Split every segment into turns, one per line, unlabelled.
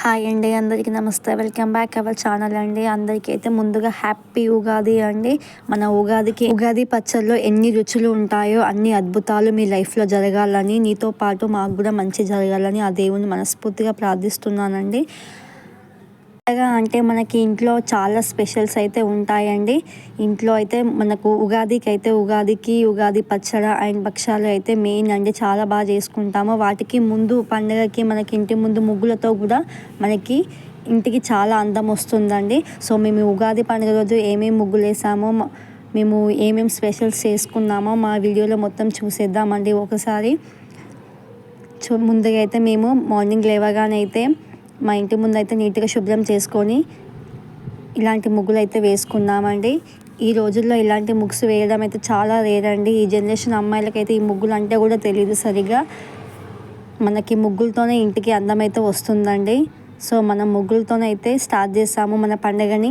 Hi అండి అందరికీ నమస్తే. వెల్కమ్ బ్యాక్ అవర్ ఛానల్ అండి. అందరికీ అయితే ముందుగా హ్యాపీ ఉగాది అండి. మన ఉగాదికి ఉగాది పచ్చళ్ళలో ఎన్ని రుచులు ఉంటాయో అన్ని అద్భుతాలు మీ లైఫ్లో జరగాలని నీతో పాటు మాకు కూడా మంచి జరగాలని ఆ దేవుని మనస్ఫూర్తిగా ప్రార్థిస్తున్నానండి. పండగ అంటే మనకి ఇంట్లో చాలా స్పెషల్స్ అయితే ఉంటాయండి. ఇంట్లో అయితే మనకు ఉగాదికి అయితే ఉగాదికి ఉగాది పచ్చడి అండ్ భక్షాలు అయితే మెయిన్ అండి. చాలా బాగా చేసుకుంటాము. వాటికి ముందు పండగకి మనకి ఇంటి ముందు ముగ్గులతో కూడా మనకి ఇంటికి చాలా అందం వస్తుందండి. సో మేము ఉగాది పండుగ రోజు ఏమేమి ముగ్గులు వేసామో మేము ఏమేమి స్పెషల్స్ చేసుకున్నామో మా వీడియోలో మొత్తం చూసేద్దామండి. ఒకసారి చూ ముందుగా అయితే మేము మార్నింగ్ లేవగానే అయితే మా ఇంటి ముందు అయితే నీట్గా శుభ్రం చేసుకొని ఇలాంటి ముగ్గులు అయితే వేసుకున్నామండి ఈ రోజుల్లో ఇలాంటి ముగ్స్ వేయడం అయితే చాలా రేరండి ఈ జనరేషన్ అమ్మాయిలకైతే ఈ ముగ్గులు అంటే కూడా తెలియదు సరిగా మనకి ముగ్గులతోనే ఇంటికి అందం అయితే వస్తుందండి. సో మనం ముగ్గులతోనే అయితే స్టార్ట్ చేస్తాము మన పండగని.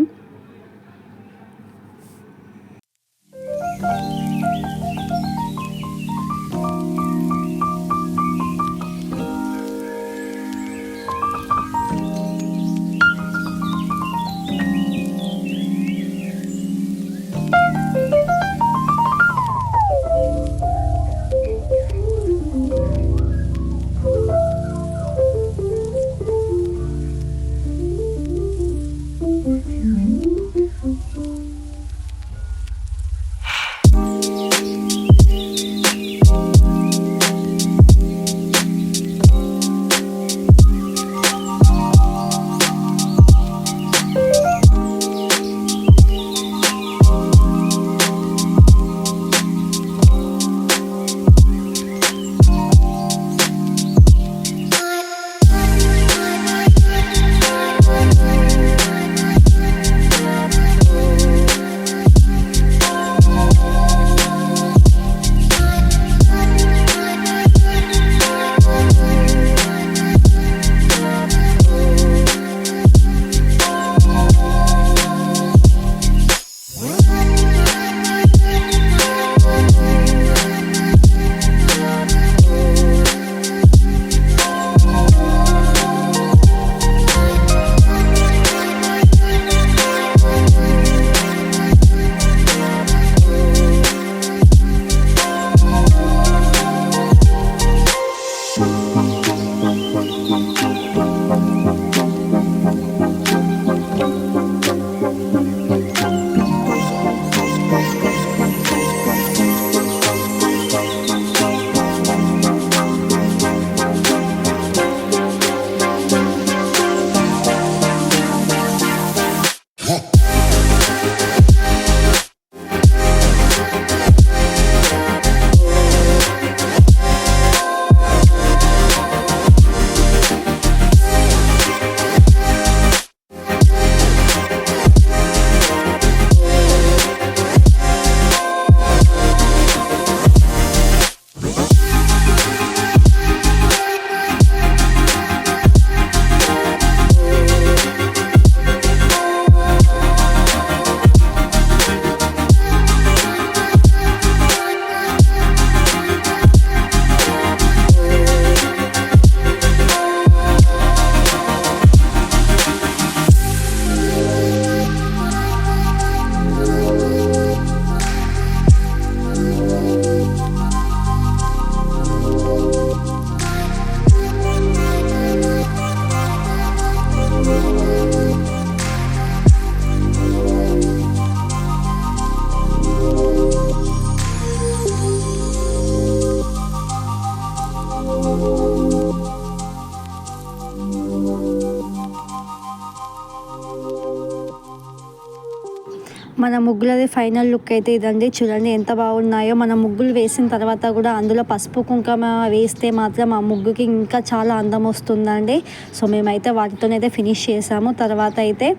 మన ముగ్గులది ఫైనల్ లుక్ అయితే ఇదండి. చూడండి ఎంత బాగున్నాయో. మన ముగ్గులు వేసిన తర్వాత కూడా అందులో పసుపు కుంకుమ వేస్తే మాత్రం ఆ ముగ్గుకి ఇంకా చాలా అందం వస్తుందండి. సో మేమైతే వాటితోనైతే ఫినిష్ చేసాము. తర్వాత అయితే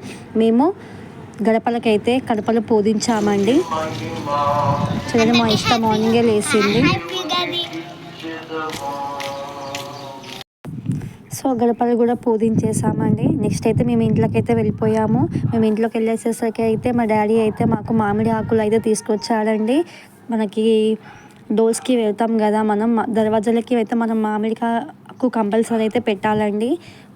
మేము గడపలకైతే కడపలు పూజించామండి చూడండి మా ఇష్టం మార్నింగే లేచింది. సో గడపలు కూడా పూజించేసామండి నెక్స్ట్ అయితే మేము ఇంట్లోకి అయితే వెళ్ళిపోయాము. మేము ఇంట్లోకి వెళ్ళేసేసరికి అయితే మా డాడీ అయితే మాకు మామిడి ఆకులు అయితే తీసుకొచ్చాడండి. మనకి డోర్స్కి వెళ్తాం కదా మనం దర్వాజాలకి అయితే మనం మామిడికాకు కంపల్సరీ అయితే పెట్టాలండి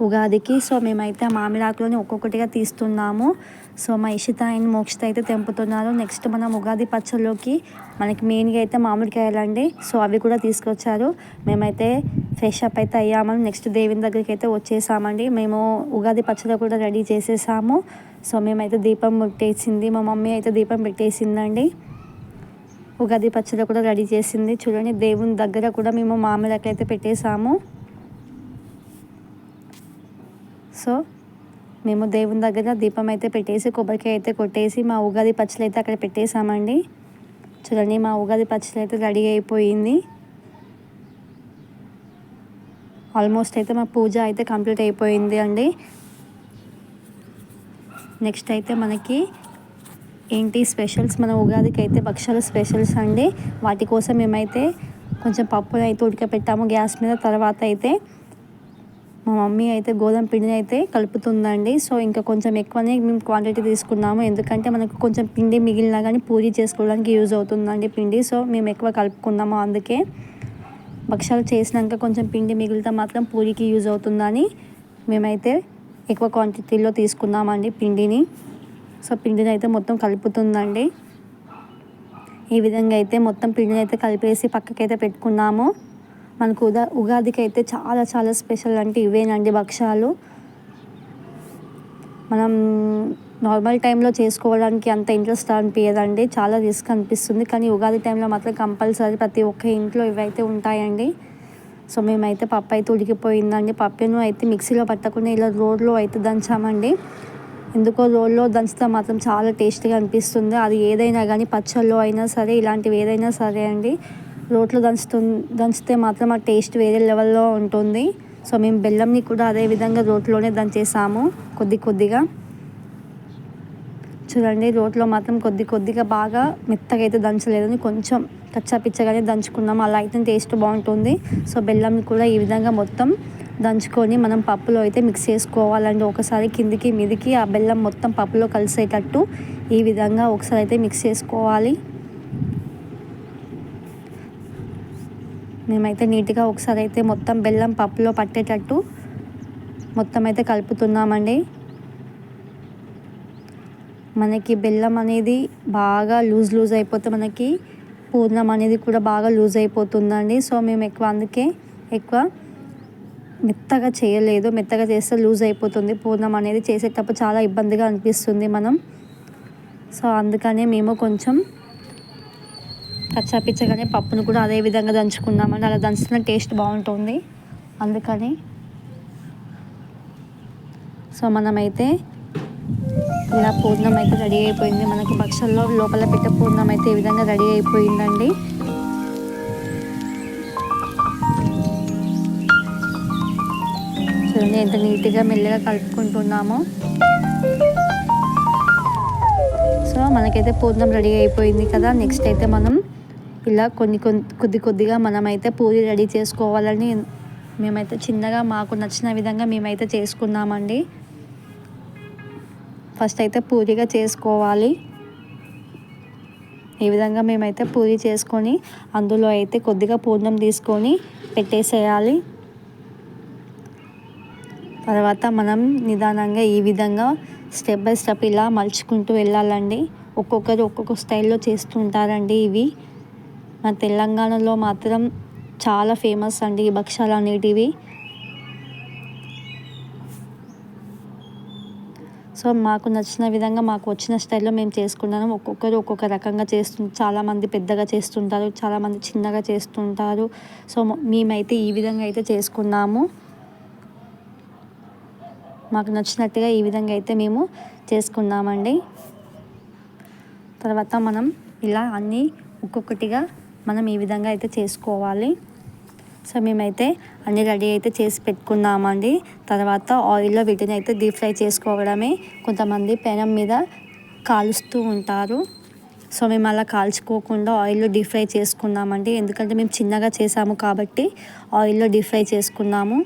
ఉగాదికి. సో మేమైతే ఆ మామిడి ఆకులని ఒక్కొక్కటిగా తీస్తున్నాము. సో మా ఇషిత అండ్ మోక్షిత అయితే తెంపుతున్నారు. నెక్స్ట్ మనం ఉగాది పచ్చళ్ళలోకి మనకి మెయిన్గా అయితే మామిడికాయలండి. సో అవి కూడా తీసుకొచ్చారు. మేమైతే ఫ్రెష్ అప్ అయితే అయ్యామని నెక్స్ట్ దేవుని దగ్గరికి అయితే వచ్చేసామండి. మేము ఉగాది పచ్చడి కూడా రెడీ చేసేసాము. సో మేమైతే దీపం పెట్టేసింది. మా మమ్మీ అయితే దీపం పెట్టేసిందండి. ఉగాది పచ్చడి కూడా రెడీ చేసింది. చూడండి దేవుని దగ్గర కూడా మేము మామిడికాయ అయితే పెట్టేసాము. సో మేము దేవుని దగ్గర దీపం అయితే పెట్టేసి కొబ్బరికాయ అయితే కొట్టేసి మా ఉగాది పచ్చడి అయితే అక్కడ పెట్టేసామండి చూడండి మా ఉగాది పచ్చడి అయితే రెడీ అయిపోయింది. ఆల్మోస్ట్ అయితే మా పూజ అయితే కంప్లీట్ అయిపోయింది అండి. నెక్స్ట్ అయితే మనకి ఏంటి స్పెషల్స్? మన ఉగాదికి అయితే భక్షాలు స్పెషల్స్ అండి. వాటి కోసం మేమైతే కొంచెం పప్పును అయితే ఉడకపెట్టాము గ్యాస్ మీద. తర్వాత అయితే మా మమ్మీ అయితే గోధుమ పిండిని అయితే కలుపుతుందండి. సో ఇంకా కొంచెం ఎక్కువనే మేము క్వాంటిటీ తీసుకున్నాము. ఎందుకంటే మనకు కొంచెం పిండి మిగిలినా కానీ పూరి చేసుకోవడానికి యూజ్ అవుతుందండి పిండి. సో మేము ఎక్కువ కలుపుకున్నాము అందుకే. భక్షాలు చేసినాక కొంచెం పిండి మిగిలితే మాత్రం పూరికి యూజ్ అవుతుందని మేమైతే ఎక్కువ క్వాంటిటీలో తీసుకున్నామండి పిండిని. సో పిండిని అయితే మొత్తం కలుపుతుందండి. ఈ విధంగా అయితే మొత్తం పిండిని అయితే కలిపేసి పక్కకైతే పెట్టుకున్నాము. మనకు ఉదా ఉగాదికి అయితే చాలా చాలా స్పెషల్ అంటే ఇవేనండి భక్ష్యాలు మనం నార్మల్ టైంలో చేసుకోవడానికి అంత ఇంట్రెస్ట్ అనిపించదండి చాలా రిస్క్ అనిపిస్తుంది. కానీ ఉగాది టైంలో మాత్రం కంపల్సరీ ప్రతి ఒక్క ఇంట్లో ఇవైతే ఉంటాయండి. సో మేమైతే పప్పు అయితే ఉడికిపోయిందండి. పప్పును అయితే మిక్సీలో పట్టకుండా ఇలా రోడ్లో అయితే దంచామండి. ఎందుకో రోల్లో దంచితే మాత్రం చాలా టేస్టీగా అనిపిస్తుంది. అది ఏదైనా కానీ పచ్చళ్ళు అయినా సరే ఇలాంటివి ఏదైనా సరే అండి. రోట్లో దంచుతు దంచితే మాత్రం ఆ టేస్ట్ వేరే లెవెల్లో ఉంటుంది. సో మేము బెల్లంని కూడా అదే విధంగా రోట్లోనే దంచేసాము కొద్ది కొద్దిగా. చూడండి రోట్లో మాత్రం కొద్ది కొద్దిగా బాగా మెత్తగా అయితే దంచలేదని కొంచెం కచ్చా పిచ్చగానే దంచుకున్నాము అలా అయితే టేస్ట్ బాగుంటుంది. సో బెల్లం కూడా ఈ విధంగా మొత్తం దంచుకొని మనం పప్పులో అయితే మిక్స్ చేసుకోవాలండి. ఒకసారి కిందికి మీదికి ఆ బెల్లం మొత్తం పప్పులో కలిసేటట్టు ఈ విధంగా ఒకసారి అయితే మిక్స్ చేసుకోవాలి. మేమైతే నీట్గా ఒకసారి అయితే మొత్తం బెల్లం పప్పులో పట్టేటట్టు మొత్తం అయితే కలుపుతున్నామండి. మనకి బెల్లం అనేది బాగా లూజ్ లూజ్ అయిపోతే మనకి పూర్ణం అనేది కూడా బాగా లూజ్ అయిపోతుందండి. సో మేము ఎక్కువ అందుకే ఎక్కువ మెత్తగా చేయలేదు. మెత్తగా చేస్తే లూజ్ అయిపోతుంది. పూర్ణం అనేది చేసేటప్పుడు చాలా ఇబ్బందిగా అనిపిస్తుంది మనం. సో అందుకనే మేము కొంచెం కచ్చాపిచ్చగానే పప్పును కూడా అదే విధంగా దంచుకున్నామండి అలా దంచుతున్న టేస్ట్ బాగుంటుంది. అందుకని సో మనమైతే ఇలా పూర్ణం అయితే రెడీ అయిపోయింది. మనకి భక్షల్లో లోపల పెట్టే పూర్ణం అయితే ఈ విధంగా రెడీ అయిపోయిందండి. చూడండి ఎంత నీట్గా మెల్లగా కలుపుకుంటున్నామో. సో మనకైతే పూర్ణం రెడీ అయిపోయింది కదా. నెక్స్ట్ అయితే మనం ఇలా కొన్ని కొద్ది కొద్దిగా మనమైతే పూరి రెడీ చేసుకోవాలని మేమైతే చిన్నగా మాకు నచ్చిన విధంగా మేమైతే చేసుకున్నామండి. ఫస్ట్ అయితే పూరిగా చేసుకోవాలి. ఈ విధంగా మేమైతే పూరి చేసుకొని అందులో అయితే కొద్దిగా పూర్ణం తీసుకొని పెట్టేసేయాలి. తర్వాత మనం నిదానంగా ఈ విధంగా స్టెప్ బై స్టెప్ ఇలా మలుచుకుంటూ వెళ్ళాలండి. ఒక్కొక్కరు ఒక్కొక్క స్టైల్లో చేస్తుంటారండి ఇవి. మన తెలంగాణలో మాత్రం చాలా ఫేమస్ అండి ఈ భక్షాలు అనేటివి. సో మాకు నచ్చిన విధంగా మాకు వచ్చిన స్టైల్లో మేము చేసుకున్నాము ఒక్కొక్కరు ఒక్కొక్క రకంగా చేస్తు చాలామంది పెద్దగా చేస్తుంటారు చాలామంది చిన్నగా చేస్తుంటారు. సో మేమైతే ఈ విధంగా అయితే చేసుకున్నాము. మాకు నచ్చినట్టుగా ఈ విధంగా అయితే మేము చేసుకున్నామండి. తర్వాత మనం ఇలా అన్నీ ఒక్కొక్కటిగా మనం ఈ విధంగా అయితే చేసుకోవాలి. సో మేమైతే అన్నీ రెడీ అయితే చేసి పెట్టుకున్నామండి. తర్వాత ఆయిల్లో వీటిని అయితే డీప్ ఫ్రై చేసుకోవడమే. కొంతమంది పెనం మీద కాలుస్తూ ఉంటారు. సో మేము అలా కాల్చుకోకుండా ఆయిల్లో డీప్ ఫ్రై చేసుకున్నామండి. ఎందుకంటే మేము చిన్నగా చేసాము కాబట్టి ఆయిల్లో డీప్ ఫ్రై చేసుకున్నాము.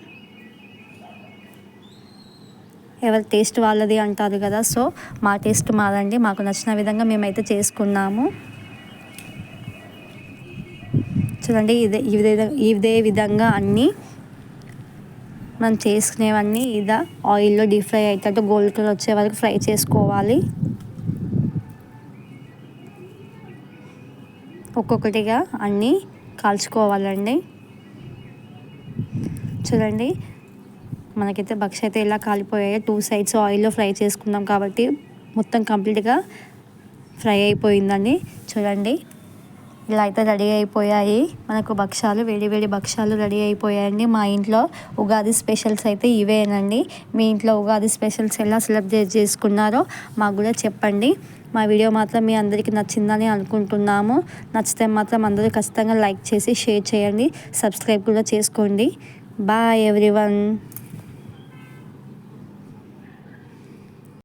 ఎవరి టేస్ట్ వాళ్ళది అంటారు కదా. సో మా టేస్ట్ మాదండి. మాకు నచ్చిన విధంగా మేమైతే చేసుకున్నాము. చూడండి ఇదే ఇదే ఇదే విధంగా అన్నీ మనం చేసుకునేవన్నీ ఇదా ఆయిల్లో డీప్ ఫ్రై అయ్యేటట్టు గోల్డ్ కలర్ వచ్చే వరకు ఫ్రై చేసుకోవాలి. ఒక్కొక్కటిగా అన్నీ కాల్చుకోవాలండి. చూడండి మనకైతే బక్ష అయితే ఇలా కాలిపోయాయి టూ సైడ్స్ ఆయిల్లో ఫ్రై చేసుకున్నాం కాబట్టి మొత్తం కంప్లీట్గా ఫ్రై అయిపోయిందండి. చూడండి ఇలా అయితే రెడీ అయిపోయాయి. మనకు భక్ష్యాలు వేడి వేడి భక్షాలు రెడీ అయిపోయాయండి. మా ఇంట్లో ఉగాది స్పెషల్స్ అయితే ఇవేనండి. మీ ఇంట్లో ఉగాది స్పెషల్స్ ఎలా సెలబ్రేట్ చేసుకున్నారో మాకు కూడా చెప్పండి. మా వీడియో మాత్రం మీ అందరికీ నచ్చిందని అనుకుంటున్నాము. నచ్చితే మాత్రం అందరూ ఖచ్చితంగా లైక్ చేసి షేర్ చేయండి. సబ్స్క్రైబ్ కూడా చేసుకోండి. Bye everyone.